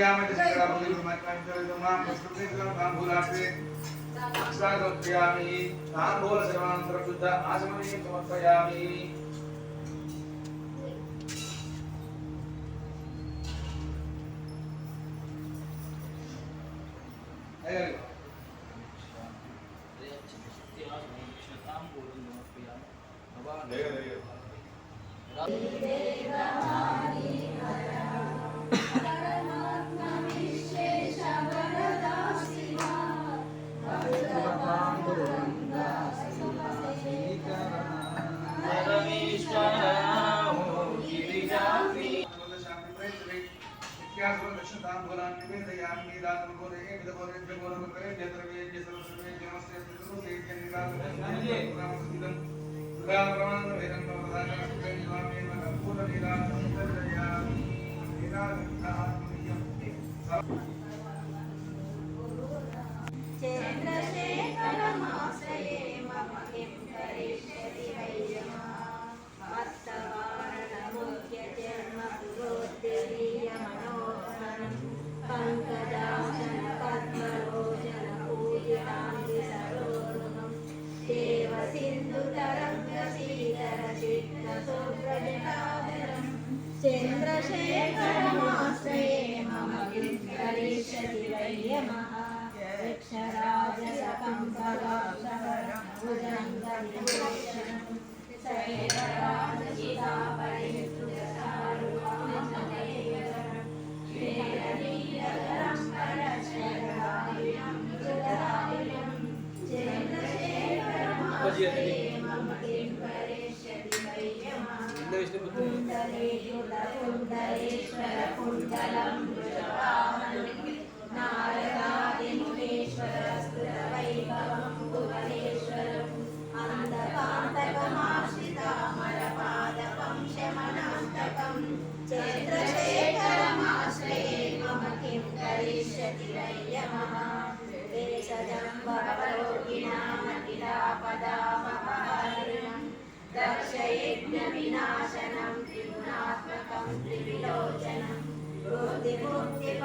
दिया मैं जिस तरह बोली मैं काम कर दूँगा प्रस्तुति का काम भूला पे सागत्यामि तान बोल सर्वांतर शुद्ध आसमने समर्पयामि Hey. నీలాలను కోరే విధకోరే కోరమే నేత్రమే జసలమే జనస్తే సుఖే నీలాలను రామసుందం దుర్గా ప్రమాణ వేదంతో ప్రధాన స్వామి మన పూర్ణ నీలాలను నీలాలను సర్వ चन्द्रशेखरमाश्रये मम किं करिष्यति वैयमः कुण्डलेश्वर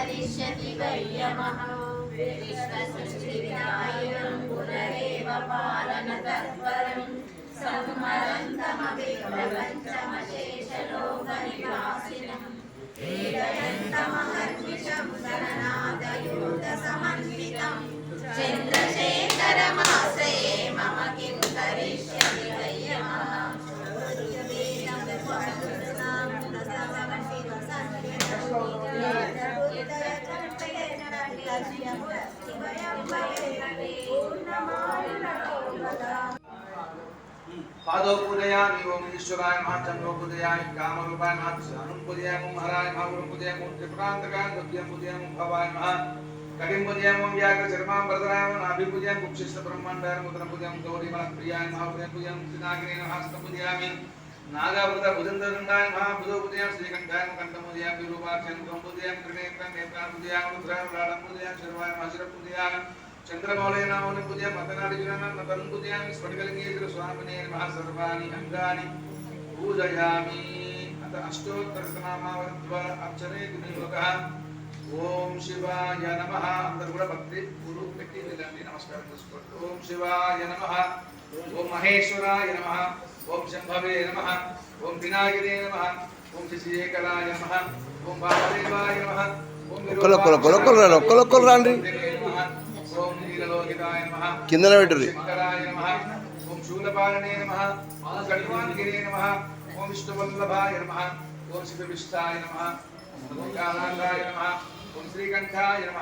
करिष्यति वैयमः विश्वसृष्टिविनायकं पुनरेव पालनतत्परं संहरन्तमपि प्रपञ्चमशेषलोकनिवासिनम् क्रीडयन्तमहर्निशं पादौ पूजयामि ॐ ईश्वराय महाचन्द्रो पूजयामि कामरूपाय महानुं पूजयामि ॐ हराय महागुरुं पूजयामि ॐ त्रिपुरान्तकाय बुद्धिं पूजयामि ॐ भवाय महा कटिं पूजयामि ॐ व्याघ्रचर्मां वरदराय नाभिपूजयामि कुक्षिष्ठब्रह्माण्डाय मुद्रं पूजयामि गौरीमः प्रियाय महापुरं पूजयामि सिनाग्रे नमस्तं पूजयामि नागावृत भुजन्दरुण्डाय महाभुजो पूजयामि श्रीकण्ठाय कण्ठं पूजयामि विरूपाक्षं पूजयामि त्रिनेत्रं नेत्रां पूजयामि मुद्रां लाडं पूजयामि చంద్రమౌళైనామని పూజ మతనాడిజునాన్న తరం పూజయామి స్ఫటికలింగేశ్వర స్వామిని నమ సర్వాణి అంగాని పూజయామి. అత అష్టోత్తరనామావర్త్వ అర్చనే గుణయోగ ఓం శివాయ నమ. అందరు కూడా భక్తి గురు పెట్టి వెళ్ళండి. నమస్కారం చేసుకోండి. ఓం శివాయ నమ. ఓం మహేశ్వరాయ నమ. ఓం శంభవే నమ. ఓం వినాయకరే నమ. ఓం శశియేకరాయ నమ. ఓం బాలదేవాయ నమ. ఒక్కరు ఒక్కరు ఒక్కరు ఓం నీలలోహితాయ కిందన పెట్టుర్రి. ఓం శూలపాలనే నమ ఓం కడివాంగిరే నమ ఓం విష్ణువల్లభాయ నమ ఓం శివవిష్టాయ నమ ఓం కాలాంగాయ నమ ఓం శ్రీకంఠాయ నమ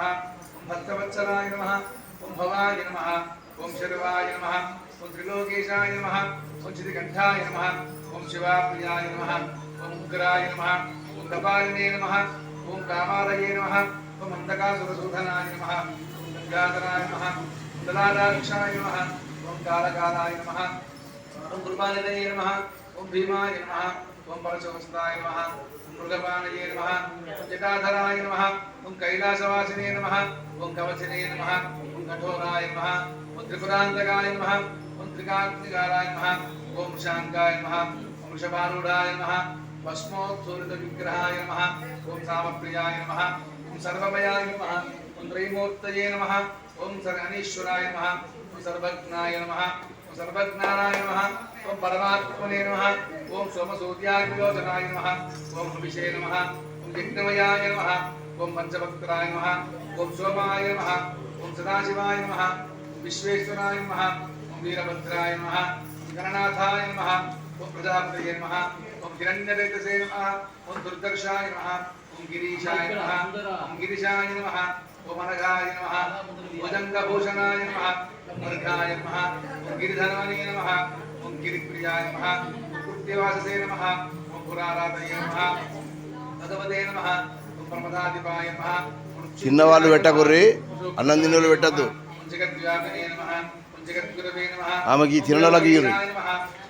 ఓం భక్తవత్సలాయ నమ ఓం భవాయ నమ ఓం శర్వాయ నమ ఓం త్రిలోకేశాయ నమ ఓం నమ ఓం శివాప్రియాయ నమ ఓం ఉగ్రాయ నమ ఓం కపాలినే నమ ఓం కామాలయే నమ ఓం అంధకాసురసూధనాయ నమ ఓం గంగాధరాయ నమ दलालाक्षाय नमः ॐ कालकालाय नमः ॐ जटाधराय नमः ॐ कैलासवासिने नमः ॐ कवचिने नमः ॐ कठोराय नमः ॐ त्रिपुरान्तकाय नमः ॐ त्रिकाग्निकाराय नमः ॐ शाङ्काय नमः ॐ वृषभारूढाय नमः भस्मोत्थूरितविग्रहाय नमः ॐ सामप्रियाय नमः ॐ सर्वमयाय नमः ॐ त्रैमूर्तये नमः ఓం సర్వనీశ్వరాయ నమ ఓం సర్వజ్ఞాయ నమ ఓం సర్వజ్ఞానాయ నమ ఓం పరమాత్మనే నమ ఓం సోమసూర్యాగ్నిలోచనాయ నమ ఓం హవిషే నమ ఓం యజ్ఞమయాయ నమ ఓం పంచభక్తరాయ నమ ఓం సోమాయ నమ ఓం సదాశివాయ నమ విశ్వేశ్వరాయ నమ ఓం వీరభద్రాయ నమ గణనాథాయ నమ ఓం ప్రజాపతయే నమ ఓం హిరణ్యరేతసే నమ ఓం దుర్దర్శాయ నమ ఓం గిరీశాయ నమ ఓం గిరిశాయ నమ ఓం అనఘాయ నమ భుజంగభూషణాయ నమ ఓం మర్గాయ నమ ఓం నమ ఓం గిరిప్రియాయ నమ కృత్యవాససే నమ ఓం పురారాధయ నమ భగవతే నమ ఓం ప్రమదాధిపాయ నమ చిన్నవాళ్ళు పెట్టకుర్రి అన్నం తిన్నోళ్ళు పెట్టద్దు ఆమెకి ఈ తినడానికి ఇయ్యుర్రి.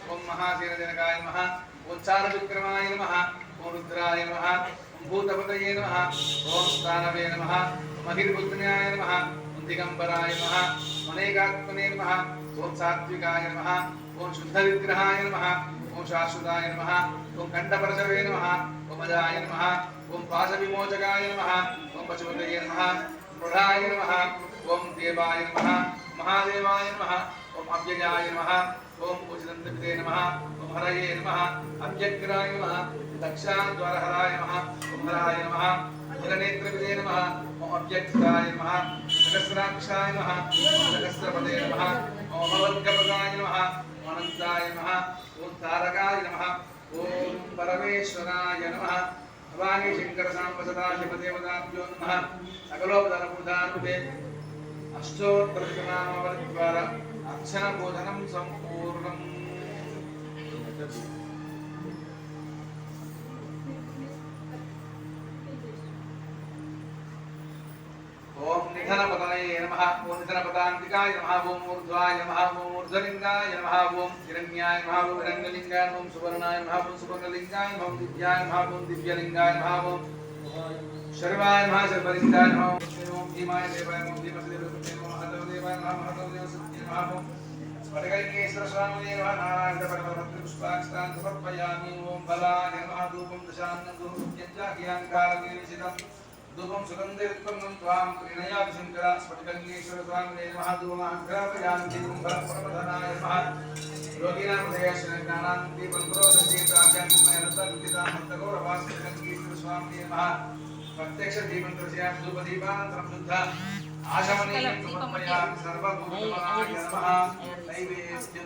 ఓం మహాసేనజనకాయ నమ ఓం చార విక్రమాయ నమ ఓం రుద్రాయ నమ ఓం భూతపతయే నమ ఓం స్థానవే నమ నమ ఓం దిగంబరాయ నమ అనేకాత్మనే నమ ఓం సాత్వికాయ నమ ఓం శుద్ధ విగ్రహాయ నమ ఓం శాశ్వతాయ నమ ఓం కంఠపరశవే నమ ఓం అజాయ నమ ఓం పాశ విమోచకాయ నమ ఓం పశుపతయే నమ మృఢాయ నమ ఓం దేవాయ నమ మహాదేవాయ నమ ఓం అవ్యయాయ నమ ఓం పూజితంతే నమ ఓం హరయే నమ అవ్యగ్రాయ నమ దక్షాద్వారహరాయ నమ ఓం హరాయ నమ జలనేత్రవిదే నమ ఓం అవ్యక్తాయ నమ సహస్రాక్షాయ నమ సహస్రపదే నమ ఓమవర్గపదాయ నమ అనంతాయ నమ ఓం తారకాయ నమ ఓం పరమేశ్వరాయ నమ భవానీ శంకర సాంబ సదాశివదేవతాభ్యో నమ సకలోపదనబుధానుదే అష్టోత్తరశతనామావళి ద్వారా అక్షర బోధనం సంపూర్ణం. नमः ओम धनपदान्तिकाय नमः ओम ऊर्ध्वाय नमः ओम ऊर्ध्वलिङ्गाय नमः ओम हिरण्याय नमः ओम हिरण्यलिङ्गाय ओम सुवर्णाय नमः ओम सुवर्णलिङ्गाय ओम दिव्याय नमः ओम दिव्यलिङ्गाय नमः ओम शर्वाय नमः शर्वलिङ्गाय नमः ओम भीमाय देवाय ओम भीमसदेवाय ओम हतवदेवाय नमः महतवदेवसत्य नमः ओम स्मरकैकेश्वर स्वामिने नमः नारायणपरमपत्रपुष्पाक्षतान् समर्पयामि ओम बलाय नमः धूपं दशान्नं धूपं यज्ञाज्ञाङ्कारविरचितम् ध्रुवं सुगन्धैरुत्पन्नं त्वां त्रिनयाभिशङ्कर स्फटिकङ्गेश्वरस्वां महा कुम्भरपरपधनाय योगिनां हृदयशनज्ञानां दीपं प्रोदशीप्राज्ञान्तगौरवास्फटिकङ्गेश्वरस्वां नमः। प्रत्यक्षदीपन्तस्यां धूपदीपानन्तरं शुद्ध। आशमनीयं सर्वभूतमाय नमः। नैवेद्यं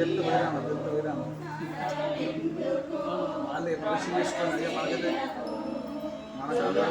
చెప్పాలి చెప్తే పోయినాము చెప్తే పోయినాము వాళ్ళే పరిశీలి చేసుకొని అయ్యా మనకైతే మన చాలా